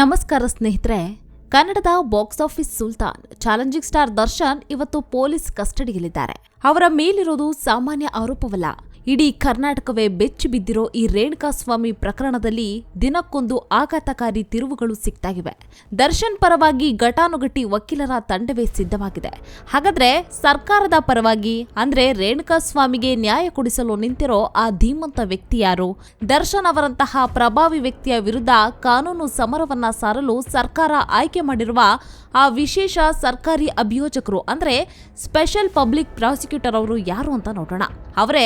ನಮಸ್ಕಾರ ಸ್ನೇಹಿತರೆ, ಕನ್ನಡದ box office Sultan, challenging star Darshan ಇವತ್ತು ಪೊಲೀಸ್ ಕಸ್ಟಡಿಯಲ್ಲಿದ್ದಾರೆ. ಅವರ ಮೇಲಿರೋದು ಸಾಮಾನ್ಯ ಆರೋಪವಲ್ಲ ಇಡೀ ಕರ್ನಾಟಕವೇ ಬೆಚ್ಚಿ ಬಿದ್ದಿರೋ ಈ ರೇಣುಕಾಸ್ವಾಮಿ ಪ್ರಕರಣದಲ್ಲಿ ದಿನಕ್ಕೊಂದು ಆಘಾತಕಾರಿ ತಿರುವುಗಳು ಸಿಗ್ತಾಗಿವೆ. ದರ್ಶನ್ ಪರವಾಗಿ ಘಟಾನುಘಟಿ ವಕೀಲರ ತಂಡವೇ ಸಿದ್ಧವಾಗಿದೆ. ಹಾಗಾದ್ರೆ ಸರ್ಕಾರದ ಪರವಾಗಿ ಅಂದ್ರೆ ರೇಣುಕಾಸ್ವಾಮಿಗೆ ನ್ಯಾಯ ಕೊಡಿಸಲು ನಿಂತಿರೋ ಆ ಧೀಮಂತ ವ್ಯಕ್ತಿ ಯಾರು? ದರ್ಶನ್ ಅವರಂತಹ ಪ್ರಭಾವಿ ವ್ಯಕ್ತಿಯ ವಿರುದ್ಧ ಕಾನೂನು ಸಮರವನ್ನ ಸಾರಲು ಸರ್ಕಾರ ಆಯ್ಕೆ ಮಾಡಿರುವ ಆ ವಿಶೇಷ ಸರ್ಕಾರಿ ಅಭಿಯೋಜಕರು ಅಂದ್ರೆ ಸ್ಪೆಷಲ್ ಪಬ್ಲಿಕ್ ಪ್ರಾಸಿಕ್ಯೂಟರ್ ಅವರು ಯಾರು ಅಂತ ನೋಡೋಣ. ಅವರೇ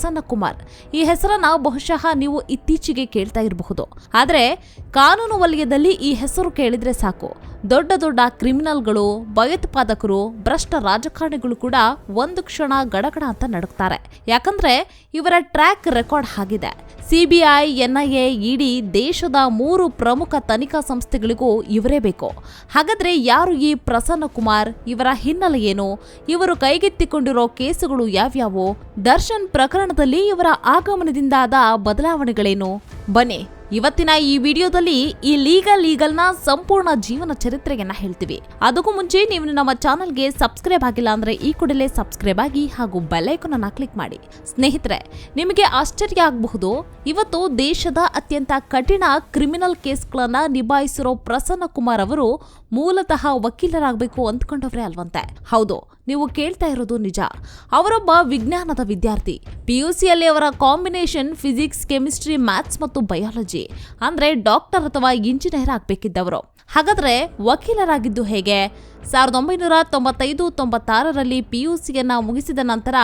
ಪ್ರಸನ್ನ ಕುಮಾರ್ ಈ ಹೆಸರನ್ನ ಬಹುಶಃ ನೀವು ಇತ್ತೀಚೆಗೆ ಕೇಳ್ತಾ ಇರಬಹುದು. ಆದ್ರೆ ಕಾನೂನು ವಲಯದಲ್ಲಿ ಈ ಹೆಸರು ಕೇಳಿದ್ರೆ ಸಾಕು. ದೊಡ್ಡ ದೊಡ್ಡ ಕ್ರಿಮಿನಲ್ಗಳು, ಭಯೋತ್ಪಾದಕರು, ಭ್ರಷ್ಟ ರಾಜಕಾರಣಿಗಳು ಕೂಡ ಒಂದು ಕ್ಷಣ ಗಡಗಡ ಅಂತ ನಡುಕ್ತಾರೆ ಯಾಕಂದ್ರೆ ಇವರ ಟ್ರ್ಯಾಕ್ ರೆಕಾರ್ಡ್ ಆಗಿದೆ. ಸಿಬಿಐ ಎನ್ಐಎ ಇಡಿ ದೇಶದ ಮೂರು ಪ್ರಮುಖ ತನಿಖಾ ಸಂಸ್ಥೆಗಳಿಗೂ ಇವರೇ ಬೇಕು. ಹಾಗಾದ್ರೆ ಯಾರು ಈ ಪ್ರಸನ್ನ ಕುಮಾರ್, ಇವರ ಹಿನ್ನೆಲೆ ಏನು? ಇವರು ಕೈಗೆತ್ತಿಕೊಂಡಿರೋ ಕೇಸುಗಳು ಯಾವ್ಯಾವು? ದರ್ಶನ್ ಪ್ರಕರಣದಲ್ಲಿ ಇವರ ಆಗಮನದಿಂದಾದ ಬದಲಾವಣೆಗಳೇನು? ಬನ್ನಿ ಇವತ್ತಿನ ಈ ವಿಡಿಯೋದಲ್ಲಿ ಈ ಲೀಗಲ್ ಲೀಗಲ್ನ ಸಂಪೂರ್ಣ ಜೀವನ ಚರಿತ್ರೆಯನ್ನ ಹೇಳ್ತೀವಿ. ಅದಕ್ಕೂ ಮುಂಚೆ ನೀವು ನಮ್ಮ ಚಾನಲ್ಗೆ ಸಬ್ಸ್ಕ್ರೈಬ್ ಆಗಿಲ್ಲ ಅಂದ್ರೆ ಈ ಕೂಡಲೇ ಸಬ್ಸ್ಕ್ರೈಬ್ ಆಗಿ ಹಾಗೂ ಬೆಲ್ಲೈಕನ್ ಅನ್ನ ಕ್ಲಿಕ್ ಮಾಡಿ. ಸ್ನೇಹಿತರೆ, ನಿಮಗೆ ಆಶ್ಚರ್ಯ ಆಗಬಹುದು, ಇವತ್ತು ದೇಶದ ಅತ್ಯಂತ ಕಠಿಣ ಕ್ರಿಮಿನಲ್ ಕೇಸ್ಗಳನ್ನ ನಿಭಾಯಿಸಿರೋ ಪ್ರಸನ್ನ ಕುಮಾರ್ ಅವರು ಮೂಲತಃ ವಕೀಲರಾಗಬೇಕು ಅಂದ್ಕೊಂಡವ್ರೆ ಅಲ್ವಂತೆ. ಹೌದು, ನೀವು ಕೇಳ್ತಾ ಇರೋದು ನಿಜ. ಅವರೊಬ್ಬ ವಿಜ್ಞಾನದ ವಿದ್ಯಾರ್ಥಿ ಪಿಯುಸಿಯಲ್ಲಿ ಅವರ ಕಾಂಬಿನೇಷನ್ ಫಿಸಿಕ್ಸ್ ಕೆಮಿಸ್ಟ್ರಿ ಮ್ಯಾಥ್ಸ್ ಮತ್ತು ಬಯಾಲಜಿ ಅಂದ್ರೆ ಡಾಕ್ಟರ್ ಅಥವಾ ಇಂಜಿನಿಯರ್ ಆಗಬೇಕಿದ್ದವರು. ಹಾಗಾದ್ರೆ ವಕೀಲರಾಗಿದ್ದು ಹೇಗೆ? ಸಾವಿರದ ಒಂಬೈನೂರ ತೊಂಬತ್ತೈದು ತೊಂಬತ್ತಾರರಲ್ಲಿ ಪಿಯುಸಿಯನ್ನ ಮುಗಿಸಿದ ನಂತರ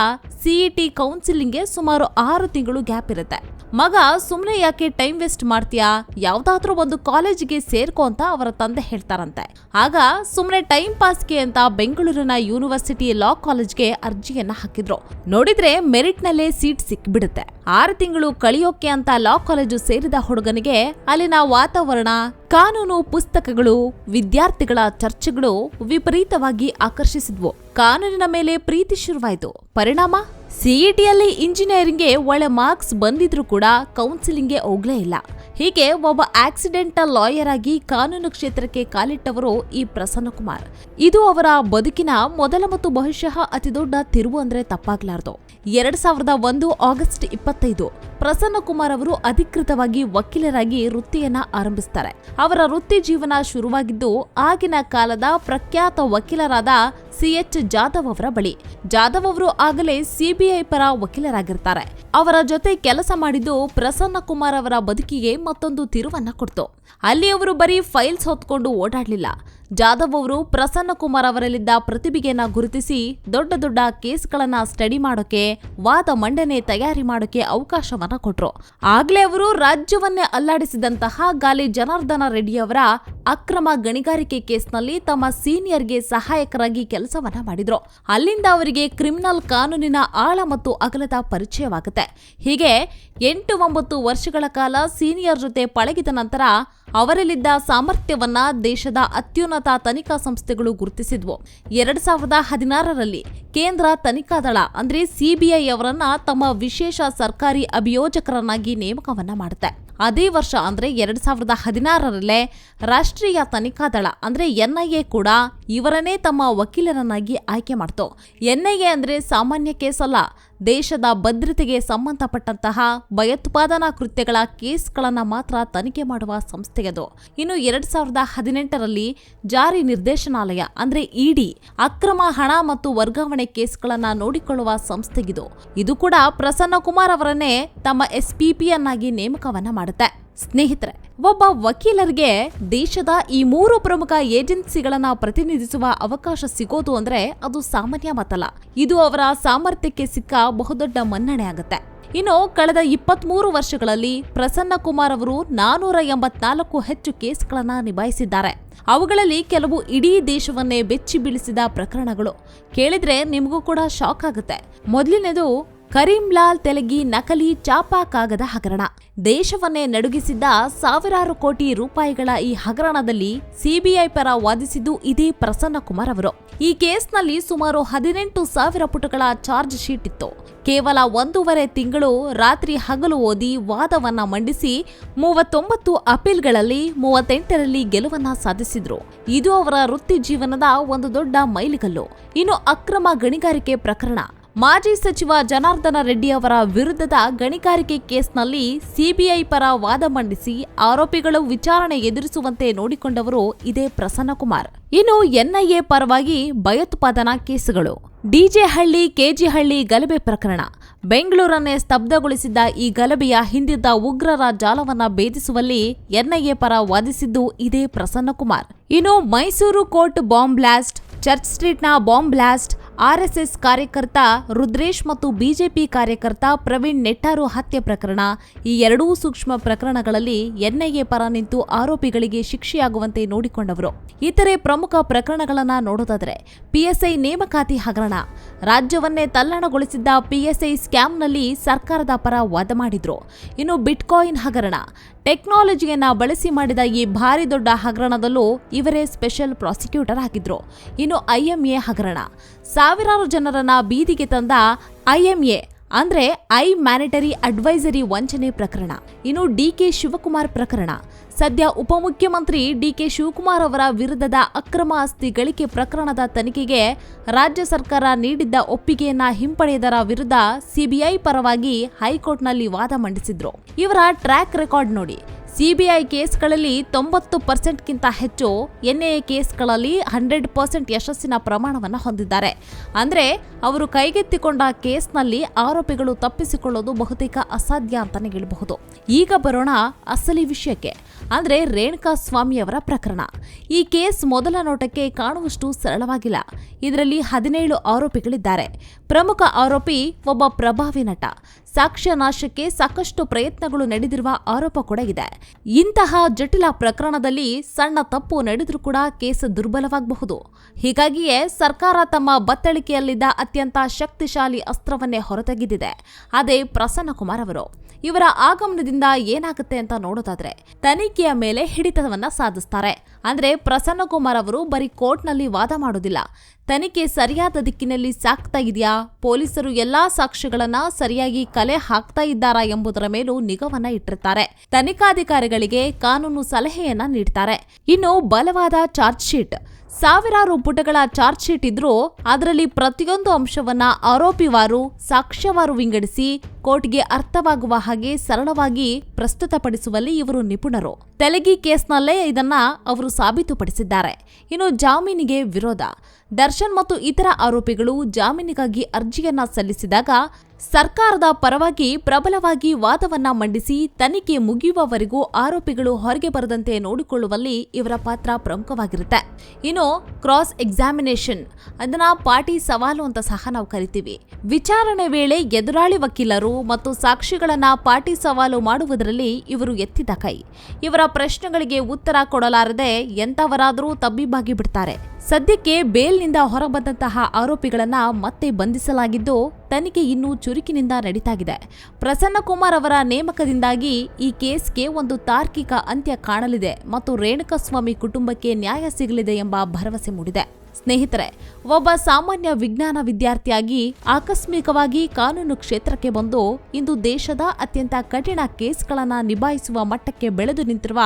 ಸಿಇಟಿ ಕೌನ್ಸಿಲಿಂಗ್ಗೆ ಸುಮಾರು ಆರು ತಿಂಗಳು ಗ್ಯಾಪ್ ಇರುತ್ತೆ. ಮಗ ಸುಮ್ಮನೆ ಯಾಕೆ ಟೈಮ್ ವೇಸ್ಟ್ ಮಾಡ್ತೀಯಾ? ಯಾವ್ದಾದ್ರೂ ಒಂದು ಕಾಲೇಜಿಗೆ ಸೇರ್ಕೊ ಅಂತ ಅವರ ತಂದೆ ಹೇಳ್ತಾರಂತೆ. ಆಗ ಸುಮ್ಮನೆ ಟೈಮ್ ಪಾಸ್ಗೆ ಅಂತ ಬೆಂಗಳೂರಿನ ಯೂನಿವರ್ಸಿಟಿ ಲಾ ಕಾಲೇಜ್ಗೆ ಅರ್ಜಿಯನ್ನ ಹಾಕಿದ್ರು. ನೋಡಿದ್ರೆ ಮೆರಿಟ್ ನಲ್ಲೇ ಸೀಟ್ ಸಿಕ್ಬಿಡುತ್ತೆ. ಆರು ತಿಂಗಳು ಕಳಿಯೋಕೆ ಅಂತ ಲಾ ಕಾಲೇಜು ಸೇರಿದ ಹುಡುಗನಿಗೆ ಅಲ್ಲಿನ ವಾತಾವರಣ ಕಾನೂನು ಪುಸ್ತಕಗಳು ವಿದ್ಯಾರ್ಥಿಗಳ ಚರ್ಚೆಗಳು ವಿಪರೀತವಾಗಿ ಆಕರ್ಷಿಸಿದ್ವು. ಕಾನೂನಿನ ಮೇಲೆ ಪ್ರೀತಿ ಶುರುವಾಯಿತು. ಪರಿಣಾಮ? ಸಿಇಟಿಯಲ್ಲಿ ಇಂಜಿನಿಯರಿಂಗ್ಗೆ ಒಳ್ಳೆ ಮಾರ್ಕ್ಸ್ ಬಂದಿದ್ರೂ ಕೂಡ ಕೌನ್ಸಿಲಿಂಗ್ಗೆ ಹೋಗ್ಲೇ ಇಲ್ಲ. ಹೀಗೆ ಒಬ್ಬ ಆಕ್ಸಿಡೆಂಟಲ್ ಲಾಯರ್ ಆಗಿ ಕಾನೂನು ಕ್ಷೇತ್ರಕ್ಕೆ ಕಾಲಿಟ್ಟವರು ಈ ಪ್ರಸನ್ನ ಕುಮಾರ್ ಇದು ಅವರ ಬದುಕಿನ ಮೊದಲ ಮತ್ತು ಬಹುಶಃ ಅತಿದೊಡ್ಡ ತಿರುವು ಅಂದ್ರೆ ತಪ್ಪಾಗ್ಲಾರ್ದು. ಎರಡ್ ಸಾವಿರದ ಒಂದು ಆಗಸ್ಟ್ ಇಪ್ಪತ್ತೈದು ಪ್ರಸನ್ನ ಕುಮಾರ್ ಅವರು ಅಧಿಕೃತವಾಗಿ ವಕೀಲರಾಗಿ ವೃತ್ತಿಯನ್ನ ಆರಂಭಿಸ್ತಾರೆ. ಅವರ ವೃತ್ತಿ ಜೀವನ ಶುರುವಾಗಿದ್ದು ಆಗಿನ ಕಾಲದ ಪ್ರಖ್ಯಾತ ವಕೀಲರಾದ ಸಿಎಚ್ ಜಾಧವ್ ಅವರ ಬಳಿ. ಜಾಧವ್ ಅವರು ಆಗಲೇ ಸಿಬಿಐ ಪರ ವಕೀಲರಾಗಿರ್ತಾರೆ. ಅವರ ಜೊತೆ ಕೆಲಸ ಮಾಡಿದ್ದು ಪ್ರಸನ್ನ ಕುಮಾರ್ ಅವರ ಬದುಕಿಗೆ ಮತ್ತೊಂದು ತಿರುವನ್ನ ಕೊಡ್ತು. ಅಲ್ಲಿ ಅವರು ಬರೀ ಫೈಲ್ಸ್ ಹೊತ್ಕೊಂಡು ಓಡಾಡ್ಲಿಲ್ಲ. ಜಾಧವ್ ಅವರು ಪ್ರಸನ್ನ ಕುಮಾರ್ ಅವರಲ್ಲಿದ್ದ ಪ್ರತಿಭೆಯನ್ನ ಗುರುತಿಸಿ ದೊಡ್ಡ ದೊಡ್ಡ ಕೇಸ್ಗಳನ್ನ ಸ್ಟಡಿ ಮಾಡೋಕೆ, ವಾದ ಮಂಡನೆ ತಯಾರಿ ಮಾಡೋಕೆ ಅವಕಾಶವನ್ನ ಕೊಟ್ರು. ಆಗ್ಲೇ ಅವರು ರಾಜ್ಯವನ್ನೇ ಅಲ್ಲಾಡಿಸಿದಂತಹ ಗಾಲಿ ಜನಾರ್ದನ ರೆಡ್ಡಿ ಅವರ ಅಕ್ರಮ ಗಣಿಗಾರಿಕೆ ಕೇಸ್ನಲ್ಲಿ ತಮ್ಮ ಸೀನಿಯರ್ಗೆ ಸಹಾಯಕರಾಗಿ ಕೆಲಸವನ್ನ ಮಾಡಿದ್ರು. ಅಲ್ಲಿಂದ ಅವರಿಗೆ ಕ್ರಿಮಿನಲ್ ಕಾನೂನಿನ ಆಳ ಮತ್ತು ಅಗಲದ ಪರಿಚಯವಾಗುತ್ತೆ. ಹೀಗೆ ಎಂಟು ಒಂಬತ್ತು ವರ್ಷಗಳ ಕಾಲ ಸೀನಿಯರ್ ಜೊತೆ ಪಳಗಿದ ನಂತರ ಅವರಲ್ಲಿದ್ದ ಸಾಮರ್ಥ್ಯವನ್ನ ದೇಶದ ಅತ್ಯುನ್ನತ ತನಿಖಾ ಸಂಸ್ಥೆಗಳು ಗುರುತಿಸಿದ್ವು. ಎರಡ್ ಸಾವಿರದ ಹದಿನಾರರಲ್ಲಿ ಕೇಂದ್ರ ತನಿಖಾ ದಳ, ಅಂದ್ರೆ ಸಿಬಿಐ ಅವರನ್ನ ತಮ್ಮ ವಿಶೇಷ ಸರ್ಕಾರಿ ಅಭಿಯೋಜಕರನ್ನಾಗಿ ನೇಮಕವನ್ನ ಮಾಡುತ್ತೆ. ಅದೇ ವರ್ಷ, ಅಂದ್ರೆ ಎರಡ್ ಸಾವಿರದ ಹದಿನಾರರಲ್ಲೇ ರಾಷ್ಟ್ರೀಯ ತನಿಖಾ ದಳ, ಅಂದ್ರೆ ಎನ್ಐಎ ಕೂಡ ಇವರನ್ನೇ ತಮ್ಮ ವಕೀಲರನ್ನಾಗಿ ಆಯ್ಕೆ ಮಾಡ್ತು. ಎನ್ಐಎ ಅಂದರೆ ಸಾಮಾನ್ಯ ಕೇಸಲ್ಲ. ದೇಶದ ಭದ್ರತೆಗೆ ಸಂಬಂಧಪಟ್ಟಂತಹ ಭಯೋತ್ಪಾದನಾ ಕೃತ್ಯಗಳ ಕೇಸ್ಗಳನ್ನು ಮಾತ್ರ ತನಿಖೆ ಮಾಡುವ ಸಂಸ್ಥೆಯದು. ಇನ್ನು ಎರಡ್ ಸಾವಿರದ ಹದಿನೆಂಟರಲ್ಲಿ ಜಾರಿ ನಿರ್ದೇಶನಾಲಯ ಅಂದ್ರೆ ಇಡಿ ಅಕ್ರಮ ಹಣ ಮತ್ತು ವರ್ಗಾವಣೆ ಕೇಸ್ಗಳನ್ನು ನೋಡಿಕೊಳ್ಳುವ ಸಂಸ್ಥೆಗಿದು. ಇದು ಕೂಡ ಪ್ರಸನ್ನ ಕುಮಾರ್ ಅವರನ್ನೇ ತಮ್ಮ ಎಸ್ಪಿಪಿಯನ್ನಾಗಿ ನೇಮಕವನ್ನ ಮಾಡುತ್ತೆ. ಸ್ನೇಹಿತರೆ, ಒಬ್ಬ ವಕೀಲರಿಗೆ ದೇಶದ ಈ ಮೂರು ಪ್ರಮುಖ ಏಜೆನ್ಸಿಗಳನ್ನ ಪ್ರತಿನಿಧಿಸುವ ಅವಕಾಶ ಸಿಗೋದು ಅಂದ್ರೆ ಅದು ಸಾಮಾನ್ಯ ಮಾತಲ್ಲ. ಇದು ಅವರ ಸಾಮರ್ಥ್ಯಕ್ಕೆ ಸಿಕ್ಕ ಬಹುದೊಡ್ಡ ಮನ್ನಣೆ ಆಗುತ್ತೆ. ಇನ್ನು ಕಳೆದ ಇಪ್ಪತ್ಮೂರು ವರ್ಷಗಳಲ್ಲಿ ಪ್ರಸನ್ನ ಕುಮಾರ್ ಅವರು ನಾನೂರ ಎಂಬತ್ನಾಲ್ಕು ಹೆಚ್ಚು ಕೇಸ್ಗಳನ್ನ ನಿಭಾಯಿಸಿದ್ದಾರೆ. ಅವುಗಳಲ್ಲಿ ಕೆಲವು ಇಡೀ ದೇಶವನ್ನೇ ಬೆಚ್ಚಿ ಬೀಳಿಸಿದ ಪ್ರಕರಣಗಳು. ಕೇಳಿದ್ರೆ ನಿಮಗೂ ಕೂಡ ಶಾಕ್ ಆಗುತ್ತೆ. ಮೊದಲನೇದು ಕರೀಂಲಾಲ್ ತೆಲಗಿ ನಕಲಿ ಚಾಪಾ ಕಾಗದ ಹಗರಣ. ದೇಶವನ್ನೇ ನಡುಗಿಸಿದ್ದ ಸಾವಿರಾರು ಕೋಟಿ ರೂಪಾಯಿಗಳ ಈ ಹಗರಣದಲ್ಲಿ ಸಿಬಿಐ ಪರ ವಾದಿಸಿದ್ದು ಇದೇ ಪ್ರಸನ್ನ ಕುಮಾರ್ ಅವರು. ಈ ಕೇಸ್ನಲ್ಲಿ ಸುಮಾರು ಹದಿನೆಂಟು ಸಾವಿರ ಪುಟಗಳ ಚಾರ್ಜ್ ಶೀಟ್ ಇತ್ತು. ಕೇವಲ ಒಂದೂವರೆ ತಿಂಗಳು ರಾತ್ರಿ ಹಗಲು ಓದಿ ವಾದವನ್ನ ಮಂಡಿಸಿ ಮೂವತ್ತೊಂಬತ್ತು ಅಪೀಲ್ಗಳಲ್ಲಿ ಮೂವತ್ತೆಂಟರಲ್ಲಿ ಗೆಲುವನ್ನ ಸಾಧಿಸಿದ್ರು. ಇದು ಅವರ ವೃತ್ತಿ ಜೀವನದ ಒಂದು ದೊಡ್ಡ ಮೈಲಿಗಲ್ಲು. ಇನ್ನು ಅಕ್ರಮ ಗಣಿಗಾರಿಕೆ ಪ್ರಕರಣ. ಮಾಜಿ ಸಚಿವ ಜನಾರ್ದನ ರೆಡ್ಡಿ ಅವರ ವಿರುದ್ಧದ ಗಣಿಗಾರಿಕೆ ಕೇಸ್ನಲ್ಲಿ ಸಿಬಿಐ ಪರ ವಾದ ಮಂಡಿಸಿ ಆರೋಪಿಗಳು ವಿಚಾರಣೆ ಎದುರಿಸುವಂತೆ ನೋಡಿಕೊಂಡವರು ಇದೇ ಪ್ರಸನ್ನಕುಮಾರ್. ಇನ್ನು ಎನ್ಐಎ ಪರವಾಗಿ ಭಯೋತ್ಪಾದನಾ ಕೇಸುಗಳು. ಡಿಜೆಹಳ್ಳಿ, ಕೆಜಿಹಳ್ಳಿ ಗಲಭೆ ಪ್ರಕರಣ. ಬೆಂಗಳೂರನ್ನೇ ಸ್ತಬ್ಧಗೊಳಿಸಿದ್ದ ಈ ಗಲಭೆಯ ಹಿಂದಿದ್ದ ಉಗ್ರರ ಜಾಲವನ್ನ ಭೇದಿಸುವಲ್ಲಿ ಎನ್ಐಎ ಪರ ವಾದಿಸಿದ್ದು ಇದೇ ಪ್ರಸನ್ನಕುಮಾರ್. ಇನ್ನು Mysuru court bomb blast, church ಸ್ಟ್ರೀಟ್ನ bomb blast RSS ಕಾರ್ಯಕರ್ತ ರುದ್ರೇಶ್ ಮತ್ತು ಬಿಜೆಪಿ ಕಾರ್ಯಕರ್ತ ಪ್ರವೀಣ್ ನೆಟ್ಟಾರು ಹತ್ಯೆ ಪ್ರಕರಣ. ಈ ಎರಡೂ ಸೂಕ್ಷ್ಮ ಪ್ರಕರಣಗಳಲ್ಲಿ ಎನ್ಐಎ ಪರ ನಿಂತು ಆರೋಪಿಗಳಿಗೆ ಶಿಕ್ಷೆಯಾಗುವಂತೆ ನೋಡಿಕೊಂಡವರು. ಇತರೆ ಪ್ರಮುಖ ಪ್ರಕರಣಗಳನ್ನು ನೋಡೋದಾದರೆ ಪಿಎಸ್ಐ ನೇಮಕಾತಿ ಹಗರಣ. ರಾಜ್ಯವನ್ನೇ ತಲ್ಲಣಗೊಳಿಸಿದ್ದ ಪಿಎಸ್ಐ ಸ್ಕ್ಯಾಮ್ನಲ್ಲಿ ಸರ್ಕಾರದ ಪರ ವಾದ ಮಾಡಿದ್ರು. ಇನ್ನು ಬಿಟ್ಕಾಯಿನ್ ಹಗರಣ. ಟೆಕ್ನಾಲಜಿಯನ್ನ ಬಳಸಿ ಮಾಡಿದ ಈ ಭಾರಿ ದೊಡ್ಡ ಹಗರಣದಲ್ಲೂ ಇವರೇ ಸ್ಪೆಷಲ್ ಪ್ರಾಸಿಕ್ಯೂಟರ್ ಆಗಿದ್ರು. ಇನ್ನು ಐಎಂಎ ಹಗರಣ. ಸಾವಿರಾರು ಜನರನ್ನ ಬೀದಿಗೆ ತಂದ ಐಎಂಎ ಅಂದ್ರೆ ಐ ಮ್ಯಾನಿಟರಿ ಅಡ್ವೈಸರಿ ವಂಚನೆ ಪ್ರಕರಣ. ಇನ್ನು ಡಿ ಕೆ ಶಿವಕುಮಾರ್ ಪ್ರಕರಣ. ಸದ್ಯ ಉಪಮುಖ್ಯಮಂತ್ರಿ ಡಿ ಕೆ ಶಿವಕುಮಾರ್ ಅವರ ವಿರುದ್ಧದ ಅಕ್ರಮ ಆಸ್ತಿ ಗಳಿಕೆ ಪ್ರಕರಣದ ತನಿಖೆಗೆ ರಾಜ್ಯ ಸರ್ಕಾರ ನೀಡಿದ್ದ ಒಪ್ಪಿಗೆಯನ್ನ ಹಿಂಪಡೆಯದರ ವಿರುದ್ಧ ಸಿಬಿಐ ಪರವಾಗಿ ಹೈಕೋರ್ಟ್ನಲ್ಲಿ ವಾದ ಮಂಡಿಸಿದ್ರು. ಇವರ ಟ್ರ್ಯಾಕ್ ರೆಕಾರ್ಡ್ ನೋಡಿ. ಸಿಬಿಐ ಕೇಸ್ಗಳಲ್ಲಿ ತೊಂಬತ್ತು ಪರ್ಸೆಂಟ್ಗಿಂತ ಹೆಚ್ಚು ಎನ್ಎಎ ಕೇಸ್ಗಳಲ್ಲಿ ಹಂಡ್ರೆಡ್ ಪರ್ಸೆಂಟ್ ಯಶಸ್ಸಿನ ಪ್ರಮಾಣವನ್ನು ಹೊಂದಿದ್ದಾರೆ. ಅಂದರೆ ಅವರು ಕೈಗೆತ್ತಿಕೊಂಡ ಕೇಸ್ನಲ್ಲಿ ಆರೋಪಿಗಳು ತಪ್ಪಿಸಿಕೊಳ್ಳೋದು ಬಹುತೇಕ ಅಸಾಧ್ಯ ಅಂತಲೇ ಹೇಳಬಹುದು. ಈಗ ಬರೋಣ ಅಸಲಿ ವಿಷಯಕ್ಕೆ. ಅಂದರೆ ರೇಣುಕಾ ಸ್ವಾಮಿಯವರ ಪ್ರಕರಣ. ಈ ಕೇಸ್ ಮೊದಲ ನೋಟಕ್ಕೆ ಕಾಣುವಷ್ಟು ಸರಳವಾಗಿಲ್ಲ. ಇದರಲ್ಲಿ ಹದಿನೇಳು ಆರೋಪಿಗಳಿದ್ದಾರೆ. ಪ್ರಮುಖ ಆರೋಪಿ ಒಬ್ಬ ಪ್ರಭಾವಿ ನಟ. ಸಾಕ್ಷ್ಯ ನಾಶಕ್ಕೆ ಸಾಕಷ್ಟು ಪ್ರಯತ್ನಗಳು ನಡೆದಿರುವ ಆರೋಪ ಕೂಡ ಇದೆ. ಇಂತಹ ಜಟಿಲ ಪ್ರಕರಣದಲ್ಲಿ ಸಣ್ಣ ತಪ್ಪು ನಡೆದರೂ ಕೂಡ ಕೇಸ್ ದುರ್ಬಲವಾಗಬಹುದು. ಹೀಗಾಗಿಯೇ ಸರ್ಕಾರ ತಮ್ಮ ಬತ್ತಳಿಕೆಯಲ್ಲಿದ್ದ ಅತ್ಯಂತ ಶಕ್ತಿಶಾಲಿ ಅಸ್ತ್ರವನ್ನೇ ಹೊರತೆಗೆದಿದೆ. ಅದೇ ಪ್ರಸನ್ನಕುಮಾರ್ ಅವರು. ಇವರ ಆಗಮನದಿಂದ ಏನಾಗುತ್ತೆ ಅಂತ ನೋಡೋದಾದ್ರೆ ತನಿಖೆಯ ಮೇಲೆ ಹಿಡಿತವನ್ನ ಸಾಧಿಸ್ತಾರೆ. ಅಂದ್ರೆ ಪ್ರಸನ್ನ ಕುಮಾರ್ ಅವರು ಬರೀ ಕೋರ್ಟ್ನಲ್ಲಿ ವಾದ ಮಾಡೋದಿಲ್ಲ. ತನಿಖೆ ಸರಿಯಾದ ದಿಕ್ಕಿನಲ್ಲಿ ಸಾಕ್ತಾ ಇದೆಯಾ? ಪೊಲೀಸರು ಎಲ್ಲಾ ಸಾಕ್ಷ್ಯಗಳನ್ನ ಸರಿಯಾಗಿ ಕಲೆ ಹಾಕ್ತಾ ಇದ್ದಾರಾ ಎಂಬುದರ ಮೇಲೂ ನಿಗವನ್ನ ಇಟ್ಟಿರ್ತಾರೆ. ತನಿಖಾಧಿಕಾರಿಗಳಿಗೆ ಕಾನೂನು ಸಲಹೆಯನ್ನ ನೀಡ್ತಾರೆ. ಇನ್ನು ಬಲವಾದ ಚಾರ್ಜ್ ಶೀಟ್. ಸಾವಿರಾರು ಪುಟಗಳ ಚಾರ್ಜ್ ಶೀಟ್ ಇದ್ರೂ ಅದರಲ್ಲಿ ಪ್ರತಿಯೊಂದು ಅಂಶವನ್ನ ಆರೋಪಿವಾರು, ಸಾಕ್ಷ್ಯವಾರು ವಿಂಗಡಿಸಿ ಕೋರ್ಟ್ಗೆ ಅರ್ಥವಾಗುವ ಹಾಗೆ ಸರಳವಾಗಿ ಪ್ರಸ್ತುತಪಡಿಸುವಲ್ಲಿ ಇವರು ನಿಪುಣರು. ತೆಲಗಿ ಕೇಸ್ನಲ್ಲೇ ಇದನ್ನ ಅವರು ಸಾಬೀತುಪಡಿಸಿದ್ದಾರೆ. ಇನ್ನು ಜಾಮೀನಿಗೆ ವಿರೋಧ. ದರ್ಶನ್ ಮತ್ತು ಇತರ ಆರೋಪಿಗಳು ಜಾಮೀನಿಗಾಗಿ ಅರ್ಜಿಯನ್ನ ಸಲ್ಲಿಸಿದಾಗ ಸರ್ಕಾರದ ಪರವಾಗಿ ಪ್ರಬಲವಾಗಿ ವಾದವನ್ನ ಮಂಡಿಸಿ ತನಿಖೆ ಮುಗಿಯುವವರೆಗೂ ಆರೋಪಿಗಳು ಹೊರಗೆ ಬರದಂತೆ ನೋಡಿಕೊಳ್ಳುವಲ್ಲಿ ಇವರ ಪಾತ್ರ ಪ್ರಮುಖವಾಗಿರುತ್ತೆ. ಇನ್ನು ಕ್ರಾಸ್ ಎಕ್ಸಾಮಿನೇಷನ್ ಅದನ್ನ ಪಾಟಿ ಸವಾಲು ಅಂತ ಸಹ ನಾವು ಕರಿತೀವಿ. ವಿಚಾರಣೆ ವೇಳೆ ಎದುರಾಳಿ ವಕೀಲರು ಮತ್ತು ಸಾಕ್ಷಿಗಳನ್ನ ಪಾಟಿ ಸವಾಲು ಮಾಡುವುದರಲ್ಲಿ ಇವರು ಎತ್ತಿದ ಕೈ. ಇವರ ಪ್ರಶ್ನೆಗಳಿಗೆ ಉತ್ತರ ಕೊಡಲಾರದೆ ಎಂತವರಾದರೂ ತಬ್ಬಿಬ್ಬಾಗಿ ಬಿಡ್ತಾರೆ. ಸದ್ಯಕ್ಕೆ ಬೇಲ್ನಿಂದ ಹೊರಬಂದಂತಹ ಆರೋಪಿಗಳನ್ನ ಮತ್ತೆ ಬಂಧಿಸಲಾಗಿದ್ದು, ತನಿಖೆ ಇನ್ನೂ ಚುರುಕಿನಿಂದ ನಡೀತಾಗಿದೆ. ಪ್ರಸನ್ನ ಕುಮಾರ್ ಅವರ ನೇಮಕದಿಂದಾಗಿ ಈ ಕೇಸ್ಗೆ ಒಂದು ತಾರ್ಕಿಕ ಅಂತ್ಯ ಕಾಣಲಿದೆ ಮತ್ತು ರೇಣುಕಸ್ವಾಮಿ ಕುಟುಂಬಕ್ಕೆ ನ್ಯಾಯ ಸಿಗಲಿದೆ ಎಂಬ ಭರವಸೆ ಮೂಡಿದೆ. ಸ್ನೇಹಿತರೆ ಒಬ್ಬ ಸಾಮಾನ್ಯ ವಿಜ್ಞಾನ ವಿದ್ಯಾರ್ಥಿಯಾಗಿ ಆಕಸ್ಮಿಕವಾಗಿ ಕಾನೂನು ಕ್ಷೇತ್ರಕ್ಕೆ ಬಂದು ಇಂದು ದೇಶದ ಅತ್ಯಂತ ಕಠಿಣ ಕೇಸ್ಗಳನ್ನು ನಿಭಾಯಿಸುವ ಮಟ್ಟಕ್ಕೆ ಬೆಳೆದು ನಿಂತಿರುವ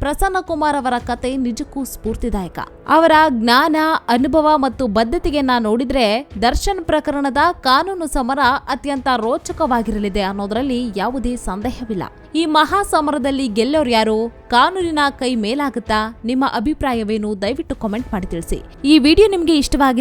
ಪ್ರಸನ್ನ ಕುಮಾರ್ ಅವರ ಕತೆ ನಿಜಕ್ಕೂ ಸ್ಫೂರ್ತಿದಾಯಕ. ಅವರ ಜ್ಞಾನ, ಅನುಭವ ಮತ್ತು ಬದ್ಧತೆಯನ್ನ ನೋಡಿದ್ರೆ ದರ್ಶನ್ ಪ್ರಕರಣದ ಕಾನೂನು ಸಮರ ಅತ್ಯಂತ ರೋಚಕವಾಗಿರಲಿದೆ ಅನ್ನೋದರಲ್ಲಿ ಯಾವುದೇ ಸಂದೇಹವಿಲ್ಲ. ಈ ಮಹಾ ಸಮರದಲ್ಲಿ ಗೆಲ್ಲೋರು ಯಾರು? ಕಾನೂನಿನ ಕೈ ಮೇಲಾಗುತ್ತಾ? ನಿಮ್ಮ ಅಭಿಪ್ರಾಯವೇನು? ದಯವಿಟ್ಟು ಕಾಮೆಂಟ್ ಮಾಡಿ ತಿಳಿಸಿ. ಈ ವಿಡಿಯೋ ನಿಮಗೆ